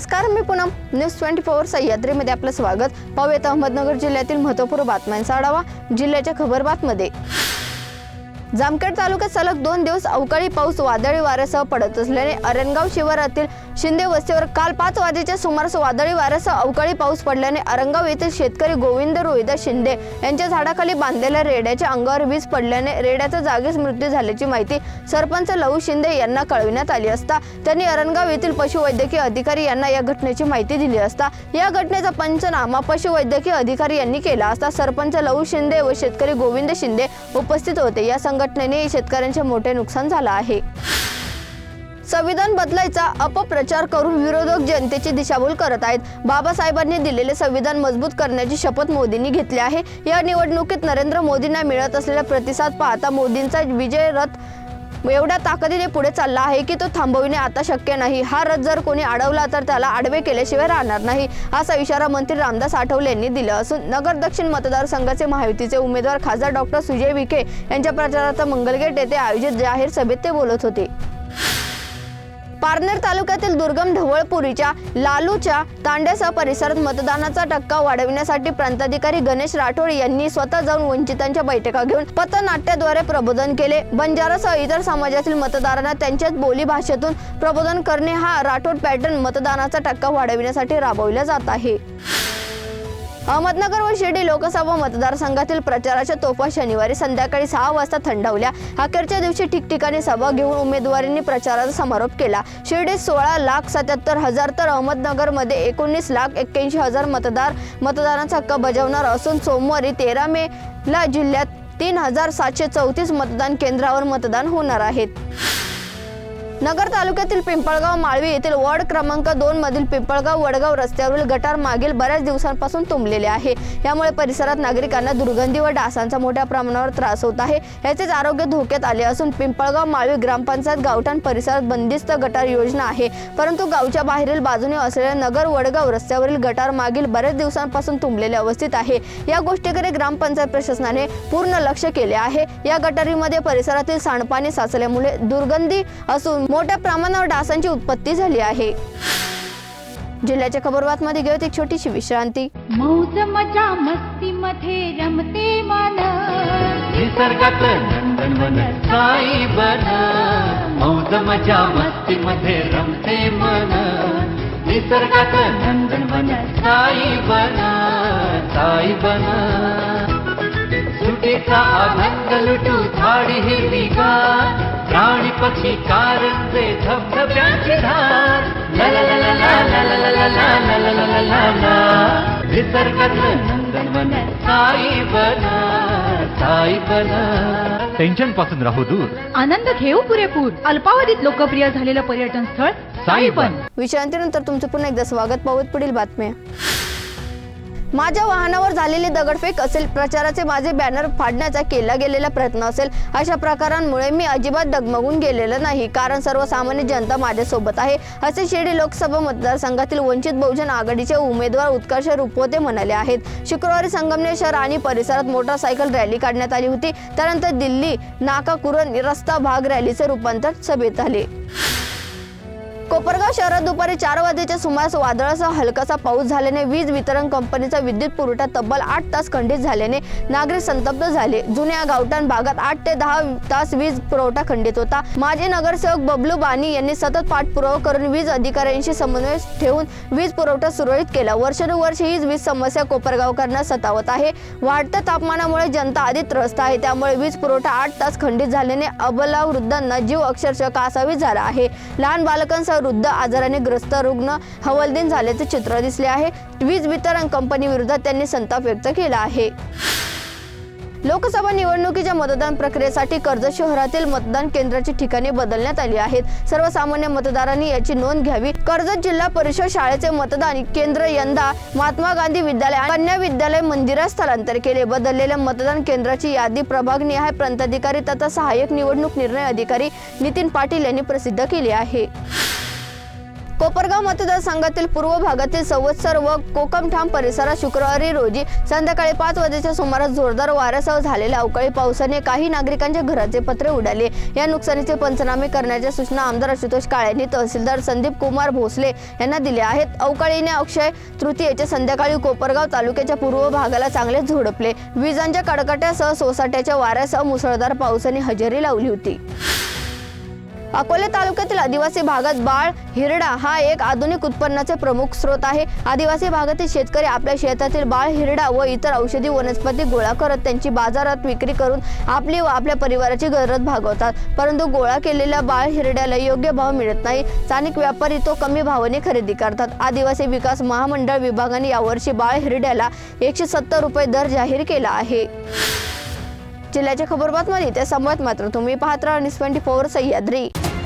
नमस्कार मी Poonam. News twenty four सह्याद्रीमध्ये आपलं स्वागत. पाहूयात अहमदनगर जिल्ह्यातील महत्त्वपूर्ण बातम्यांचा आढावा. जिल्ह्याच्या खबरबातमध्ये जामखेड तालुक्यात सलग दोन दिवस अवकाळी पाऊस वादळी वाऱ्यासह पडत असल्याने अरणगाव शिवारातील शिंदे वस्तीवर काल पाच वाजेच्या सुमारास वादळी वाऱ्यासह अवकाळी पाऊस पडल्याने अरंगाव येथील शेतकरी गोविंद रोहिदा शिंदे यांच्या झाडाखाली बांधलेल्या रेड्याच्या अंगावर वीज पडल्याने रेड्याचा जागीच मृत्यू झाल्याची माहिती सरपंच लहू शिंदे यांना कळविण्यात आली असता त्यांनी अरणगाव येथील पशुवैद्यकीय अधिकारी यांना या घटनेची माहिती दिली असता या घटनेचा पंचनामा पशुवैद्यकीय अधिकारी यांनी केला असता सरपंच लहू शिंदे व शेतकरी गोविंद शिंदे उपस्थित होते. या संघटनेने शेतकऱ्यांचे मोठे नुकसान झालं आहे. संविधान बदलायचा अपप्रचार करून विरोधक जनतेची दिशाभूल करत आहेत. बाबासाहेबांनी दिलेले संविधान मजबूत करण्याची शपथ मोदींनी घेतली आहे. या निवडणुकीत नरेंद्र मोदींना मिळत असलेला प्रतिसाद पाहता मोदींचा विजय रथ एवढ्या ताकदीने पुढे चालला आहे की तो थांबविणे आता शक्य नाही. हा रथ जर कोणी अडवला तर त्याला आडवे केल्याशिवाय राहणार नाही असा इशारा मंत्री रामदास आठवले यांनी दिला असून नगर दक्षिण मतदारसंघाचे महायुतीचे उमेदवार खासदार डॉक्टर सुजय विखे यांच्या प्रचारार्थ मंगलगेट येथे आयोजित जाहीर सभेत ते बोलत होते. पारनेर तालुक्यातील दुर्गम ढवळपुरीच्या लालूच्या तांड्यासह परिसरात मतदानाचा टक्का वाढविण्यासाठी प्रांताधिकारी गणेश राठोड यांनी स्वतः जाऊन वंचितांच्या बैठका घेऊन पथनाट्याद्वारे प्रबोधन केले. बंजारासह इतर समाजातील मतदारांना त्यांच्याच बोली भाषेतून प्रबोधन करणे हा राठोड पॅटर्न मतदानाचा टक्का वाढविण्यासाठी राबविला जात आहे. अहमदनगर व शिर्डी लोकसभा मतदारसंघातील प्रचाराच्या तोफा शनिवारी संध्याकाळी सहा वाजता थंडावल्या. अखेरच्या दिवशी ठिकठिकाणी सभा घेऊन उमेदवारांनी प्रचाराचा समारोप केला. शिर्डीत सोळा लाख सत्याहत्तर हजार तर अहमदनगरमध्ये एकोणीस लाख एक्क्याऐंशी हजार मतदार मतदारांचा हक्क बजावणार असून सोमवारी तेरा मे ला जिल्ह्यात तीन हजार सातशे चौतीस मतदान केंद्रावर मतदान होणार आहेत नगर तालुक्यातील पिंपळगाव माळवी येथील वॉर्ड क्रमांक दोन मधील पिंपळगाव वडगाव रस्त्यावरील गटार मागील बऱ्याच दिवसांपासून तुंबलेले आहे. यामुळे परिसरात नागरिकांना दुर्गंधी व डासांचा मोठ्या प्रमाणावर त्रास होत आहे. याचेच आरोग्य धोक्यात आले असून पिंपळगाव माळवी ग्रामपंचायत गावठाण परिसरात बंदिस्त गटार योजना आहे. परंतु गावच्या बाहेरील बाजूने असलेल्या नगर वडगाव रस्त्यावरील गटार मागील बऱ्याच दिवसांपासून तुंबलेल्या अवस्थित आहे. या गोष्टीकडे ग्रामपंचायत प्रशासनाने पूर्ण लक्ष केले आहे. या गटारीमध्ये परिसरातील सांडपाणी साचल्यामुळे दुर्गंधी असून मोठ्या प्रमाणावर डासांची उत्पत्ती झाली आहे. जिल्ह्याच्या खबरबातमध्ये घेऊत एक छोटीशी विश्रांती. मौज मजा मस्ती मध्ये रमते मन. निसर्गात नंदनवन साई बन. मौज मजा मस्ती मध्ये रमते मन. निसर्गात नंदनवन साई बन. साई बन. सुटेचा आनंद लुटू झाडी हिरवी गार प्राणी पक्षी कारंजे धबधब्यांची धार टेन्शनपासून राहू दूर आनंद घेऊ पुरेपूर अल्पावधीत लोकप्रिय झालेलं पर्यटन स्थळ साईबन विश्रांतीनंतर तुमचं पुन्हा एकदा स्वागत पाहूत पुढील बातम्या माझ्या वाहनावर झालेली दगडफेक असेल प्रचाराचे माझे बॅनर फाडण्याचा केला गेलेला प्रयत्न असेल अशा प्रकारांमुळे मी अजिबात डगमगून गेलेलं नाही. कारण सर्वसामान्य जनता माझ्यासोबत आहे असे शिर्डी लोकसभा मतदारसंघातील वंचित बहुजन आघाडीचे उमेदवार उत्कर्ष रुपवते म्हणाले आहेत. शुक्रवारी संगमनेर शहर आणि परिसरात मोटारसायकल रॅली काढण्यात आली होती. त्यानंतर दिल्ली नाकाकुरण रस्ता भाग रॅलीचे रूपांतर सभेत झाले. कोपरगाव शहरात दुपारी चार वाजेच्या सुमारास वादळासह हलकासा पाऊस झाल्याने वीज वितरण कंपनीचा विद्युत पुरवठा तब्बल आठ तास खंडित झाल्याने नागरिक संतप्त झाले. जुन्या गावठाण भागात आठ ते दहा तास वीज पुरवठा खंडित होता. माजी नगरसेवक बबलू बानी यांनी सतत पाठपुरावा करून वीज अधिकाऱ्यांशी समन्वय ठेवून वीज पुरवठा सुरळीत केला. वर्षानुवर्ष ही वीज समस्या कोपरगावकरांना सतावत आहे. वाढत्या तापमानामुळे जनता आधी त्रस्त आहे. त्यामुळे वीज पुरवठा आठ तास खंडित झाल्याने अबला वृद्धांना जीव अक्षरशः कासावी झाला आहे. लहान बालकांसह वृद्ध आजाराने ग्रस्त रुग्ण हवलदिन झाल्याचे चित्र दिसले आहे. वीज वितरण कंपनी विरोधात त्यांनी संताप व्यक्त केला आहे. लोकसभा निवडणुकीच्या मतदान प्रक्रियेसाठी कर्जत शहरातील मतदान केंद्राची ठिकाणे बदलण्यात आली आहेत. सर्वसामान्य मतदारांनी याची नोंद घ्यावी. कर्जत जिल्हा परिषद शाळेचे मतदान केंद्र यंदा महात्मा गांधी विद्यालय कन्या विद्यालय मंदिरात स्थलांतर केले. बदललेल्या मतदान केंद्राची यादी प्रभागनिहाय प्रांताधिकारी तथा सहाय्यक निवडणूक निर्णय अधिकारी नितीन पाटील यांनी प्रसिद्ध केली आहे. कोपरगाव मतदारसंघातील पूर्व भागातील संवत्सर व कोकमठाम परिसरात शुक्रवारी रोजी संध्याकाळी पाच वाजेच्या सुमारास जोरदार वाऱ्यासह झालेल्या अवकाळी पावसाने काही नागरिकांच्या घराचे पत्रे उडाले. या नुकसानीचे पंचनामे करण्याच्या सूचना आमदार आशुतोष काळेंनी तहसीलदार संदीप कुमार भोसले यांना दिल्या आहेत. अवकाळीने अक्षय तृतीयेच्या संध्याकाळी कोपरगाव तालुक्याच्या पूर्व भागाला चांगले झोडपले. विजांच्या कडकट्यासह सोसाट्याच्या वाऱ्यासह मुसळधार पावसाने हजेरी लावली होती. अकोले तालुक्यातील आदिवासी भागात बाळ हिरडा हा एक आधुनिक उत्पन्नाचे प्रमुख स्रोत आहे. आदिवासी भागातील शेतकरी आपल्या शेतातील बाळ हिरडा व इतर औषधी वनस्पती गोळा करत त्यांची बाजारात विक्री करून आपली व आपल्या परिवाराची गरज भागवतात. परंतु गोळा केलेल्या बाळ हिरड्याला योग्य भाव मिळत नाही. स्थानिक व्यापारी तो कमी भावाने खरेदी करतात. आदिवासी विकास महामंडळ विभागाने यावर्षी बाळ हिरड्याला एकशे सत्तर रुपये दर जाहीर केला आहे. जिल्ह्याच्या खबरबातमध्ये त्या संवाद मात्र तुम्ही पाहत राहा. News twenty four Sahyadri.